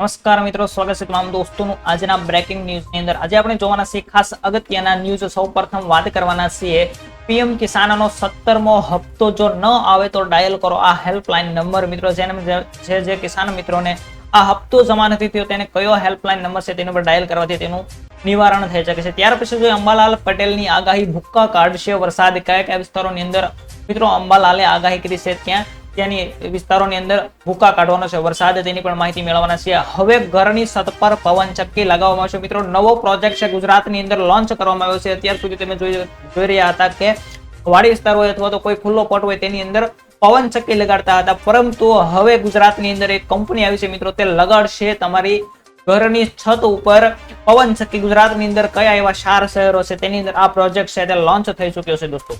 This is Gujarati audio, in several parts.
નમસ્કાર મિત્રો, સ્વાગત છે તમામ દોસ્તોનું આજના બ્રેકિંગ ન્યૂઝની અંદર. આજે આપણે જોવાના છીએ ખાસ અગત્યના ન્યૂઝ સૌપ્રથમ વાત કરવાના છીએ, પીએમ કિસાનનો સત્તરમો હપ્તો જો ન આવે તો ડાયલ કરો આ હેલ્પલાઇન નંબર મિત્રો, જેને જે કિસાન મિત્રોને આ હપ્તો જમા નથી થયો, તેને કયો હેલ્પલાઇન નંબર છે તેની પર ડાયલ કરવાથી તેનું નિવારણ થઈ શકે છે. ત્યાર પછી જો અંબાલાલ પટેલની આગાહી ભૂક્કા કાઢશે વરસાદ. કયા કયા વિસ્તારોની અંદર મિત્રો અંબાલાલે આગાહી કરી છે? ત્યાં ત્યાંની વિસ્તારોની અંદર ભૂકા કાઢવાનો છે, વરસાદ તેની પણ માહિતી મેળવવાના છે. હવે ઘરની છત પર પવન ચક્કી લગાવવામાં આવશે મિત્રો. નવો પ્રોજેક્ટ છે, ગુજરાતની અંદર લોન્ચ કરવામાં આવ્યો છે. અત્યાર સુધી તમે જોઈ રહ્યા હતા કે વાડી વિસ્તાર હોય અથવા તો કોઈ ખુલ્લો પટ હોય તેની અંદર પવન ચક્કી લગાડતા હતા. પરંતુ હવે ગુજરાતની અંદર એક કંપની આવી છે મિત્રો, તે લગાડશે તમારી ઘરની છત ઉપર પવન ચક્કી. ગુજરાતની અંદર કયા એવા ચાર શહેરો છે, તેની અંદર આ પ્રોજેક્ટ છે, તે લોન્ચ થઈ ચુક્યો છે દોસ્તો.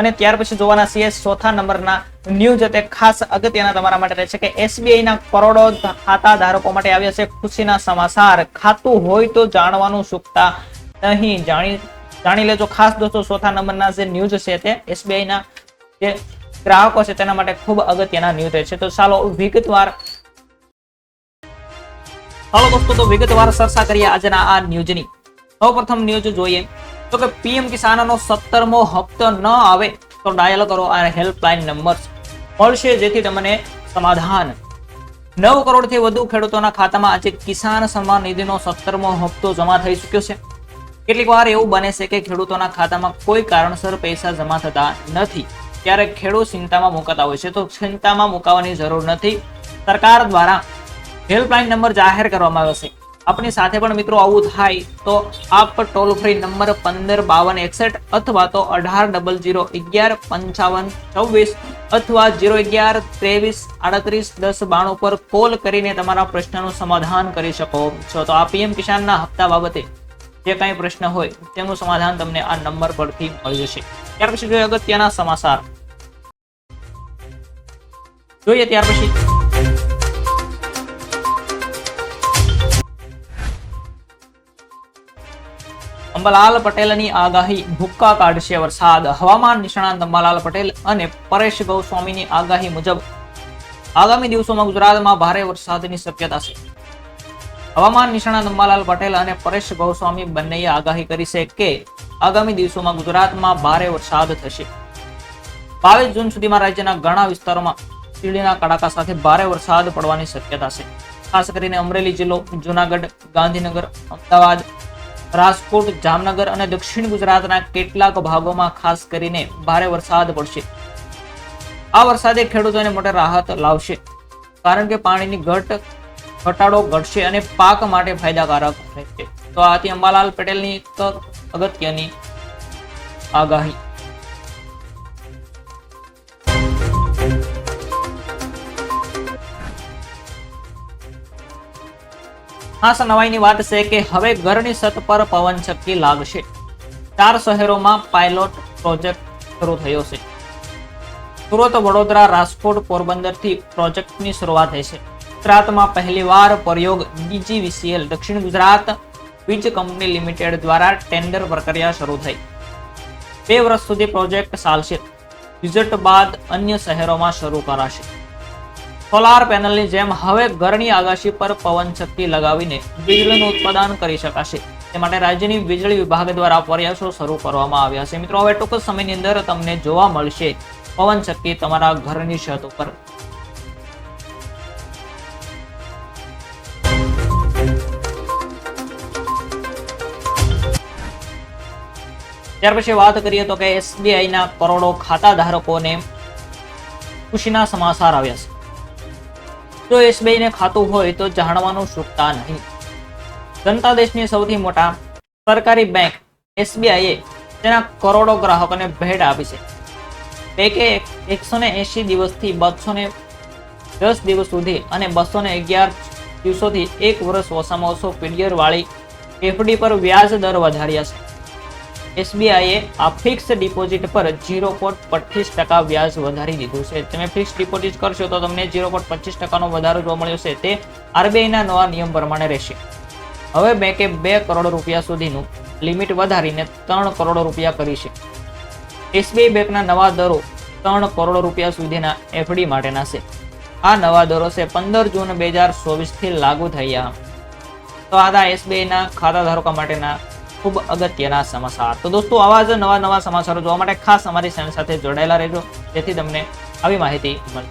અને ત્યાર પછી જોવાના છીએ ચોથા નંબરના ન્યૂઝ તે ખાસ અગત્યના તમારા માટે રહેશે કે એસબીઆઈ ના કરોડો ખાતા ધારકો માટે આવ્યા છે ખુશીના સમાચાર. ખાતું હોય તો જાણવાનું ચૂકતા નહીં. જાણી જાણી લેજો. ખાસ દોસ્તો, ચોથા નંબરના જે ન્યૂઝ છે તે એસબીઆઈ ના જે ગ્રાહકો છે તેના માટે ખૂબ અગત્યના ન્યૂઝ છે. તો ચાલો વિગતવાર ચાલો દોસ્તો, તો વિગતવાર ચર્ચા કરીએ આજના આ ન્યૂઝની સૌપ્રથમ ન્યૂઝ જોઈએ. તો કે પીએમ કિસાનનો સત્તરમો હપ્તો ન આવે તો ડાયલ કરો આ હેલ્પલાઇન નંબર મળશે જેથી તમને સમાધાન. નવ કરોડથી વધુ ખેડૂતોના ખાતામાં આજે કિસાન સન્માન નિધિનો સત્તરમો હપ્તો જમા થઈ ચૂક્યો છે. કેટલીક વાર એવું બને છે કે ખેડૂતોના ખાતામાં કોઈ કારણસર પૈસા જમા થતા નથી. ત્યારે ખેડૂત ચિંતામાં મુકાતા હોય છે. તો ચિંતામાં મુકાવાની જરૂર નથી. સરકાર દ્વારા હેલ્પલાઇન નંબર જાહેર કરવામાં આવ્યો છે. આપણી સાથે પણ મિત્રો આવું થાય તો આપ ટોલ ફ્રી નંબર પંદર બાવન એકસઠ અથવા તો અઢાર ડબલ જીરો અગિયાર પંચાવન છવ્વીસ અથવા જીરો અગિયાર ત્રેવીસ આડત્રીસ દસ બાણું પર કોલ કરીને તમારા પ્રશ્નનું સમાધાન કરી શકો. છો તો આ પીએમ કિસાનના હપ્તા બાબતે જે કાંઈ પ્રશ્ન હોય તેનું સમાધાન તમને આ નંબર પરથી મળી જશે. ત્યાર પછી જોઈએ અગત્યના સમાચાર. જોઈએ ત્યાર પછી અંબાલાલ પટેલની આગાહી ભૂક્કા કાઢશે વરસાદ. હવામાન નિષ્ણાંત અંબાલાલ પટેલ અને પરેશ ગૌસ્વામીની આગાહી મુજબ આગામી દિવસોમાં ગુજરાતમાં ભારે વરસાદની શક્યતા છે. હવામાન નિષ્ણાંત અંબાલાલ પટેલ અને પરેશ ગૌસ્વામી બંનેએ આગાહી કરી છે કે આગામી દિવસોમાં ગુજરાતમાં ભારે વરસાદ થશે. બાવીસ જૂન સુધીમાં રાજ્યના ઘણા વિસ્તારોમાં વીજળીના કડાકા સાથે ભારે વરસાદ પડવાની શક્યતા છે. ખાસ કરીને અમરેલી જિલ્લો, જુનાગઢ, ગાંધીનગર, અમદાવાદ રાજકોટ, જામનગર અને દક્ષિણ ગુજરાતના કેટલાક ભાગોમાં ખાસ કરીને ભારે વરસાદ પડશે. આ વરસાદે ખેડૂતોને મોટે રાહત લાવશે, કારણ કે પાણીની ઘટ, ઘટાડો ઘટશે અને પાક માટે ફાયદાકારક રહેશે. તો આથી અંબાલાલ પટેલની એક અગત્યની આગાહી. ખાસ નવાઈની વાત છે કે હવે ઘરની છત પર પવન ચક્કી લાગશે. ચાર શહેરોમાં પાયલોટ પ્રોજેક્ટ શરૂ થયો છે. સુરત, વડોદરા, રાજકોટ પોરબંદરથી પ્રોજેક્ટની શરૂઆત થઈ છે. ગુજરાતમાં પહેલીવાર પ્રયોગ ડીજીવીસીએલ, દક્ષિણ ગુજરાત વીજ કંપની લિમિટેડ દ્વારા ટેન્ડર પ્રક્રિયા શરૂ થઈ. બે વર્ષ સુધી પ્રોજેક્ટ ચાલશે. રિઝલ્ટ બાદ અન્ય શહેરોમાં શરૂ કરાશે. સોલાર પેનલની જેમ હવે ઘરની આગાશી પર પવન શક્તિ લગાવીને વીજળીનું ઉત્પાદન કરી શકાશે. તે માટે રાજ્યની વીજળી વિભાગ દ્વારા પ્રયાસો શરૂ કરવામાં આવ્યા છે. મિત્રો, હવે ટૂંક સમયની અંદર તમને જોવા મળશે પવન શક્તિ તમારા ઘરની છત ઉપર. ત્યાર પછી વાત કરીએ તો કે એસબીઆઈના કરોડો ખાતા ધારકોને ખુશીના સમાચાર આવ્યા છે. જો એસબીઆઈને ખાતું હોય તો જાણવાનું ચૂકતા નહીં. જનતા દેશની સૌથી મોટા સરકારી બેંક એસબીઆઈએ તેના કરોડો ગ્રાહકોને ભેટ આપી છે. બેંકે એકસો ને એંશી દિવસથી બસો ને દસ દિવસ સુધી અને બસો ને અગિયાર દિવસોથી એક વર્ષ ઓછામાં ઓછો પીરિયડ વાળી એફડી પર વ્યાજ દર વધાર્યા છે. એસબીઆઈએ આ ફિક્સ ડિપોઝિટ પર ઝીરો પોઈન્ટ પચીસ ટકા વ્યાજ વધારી દીધું છે. તમે ફિક્સ ડિપોઝિટ કરશો તો તમને ઝીરો પોઈન્ટ પચીસ ટકાનો વધારો જોવા મળ્યો છે. તે આરબીઆઈના નવા નિયમ પ્રમાણે રહેશે. હવે બેંકે બે કરોડ રૂપિયા સુધીનું લિમિટ વધારીને ત્રણ કરોડ રૂપિયા કરી છે. એસબીઆઈ બેંકના નવા દરો ત્રણ કરોડ રૂપિયા સુધીના એફડી માટેના છે. આ નવા દરો છે પંદર જૂન બે હજાર ચોવીસથી લાગુ થયા. તો આ હતા એસબીઆઈના ખાતા ધારકો માટેના ખૂબ અગત્યના સમાચાર. તો દોસ્તો, આવા જ નવા નવા સમાચારો જોવા માટે ખાસ અમારી ચેનલ સાથે જોડાયેલા રહેજો. જેથી તમને આવી માહિતી મળે.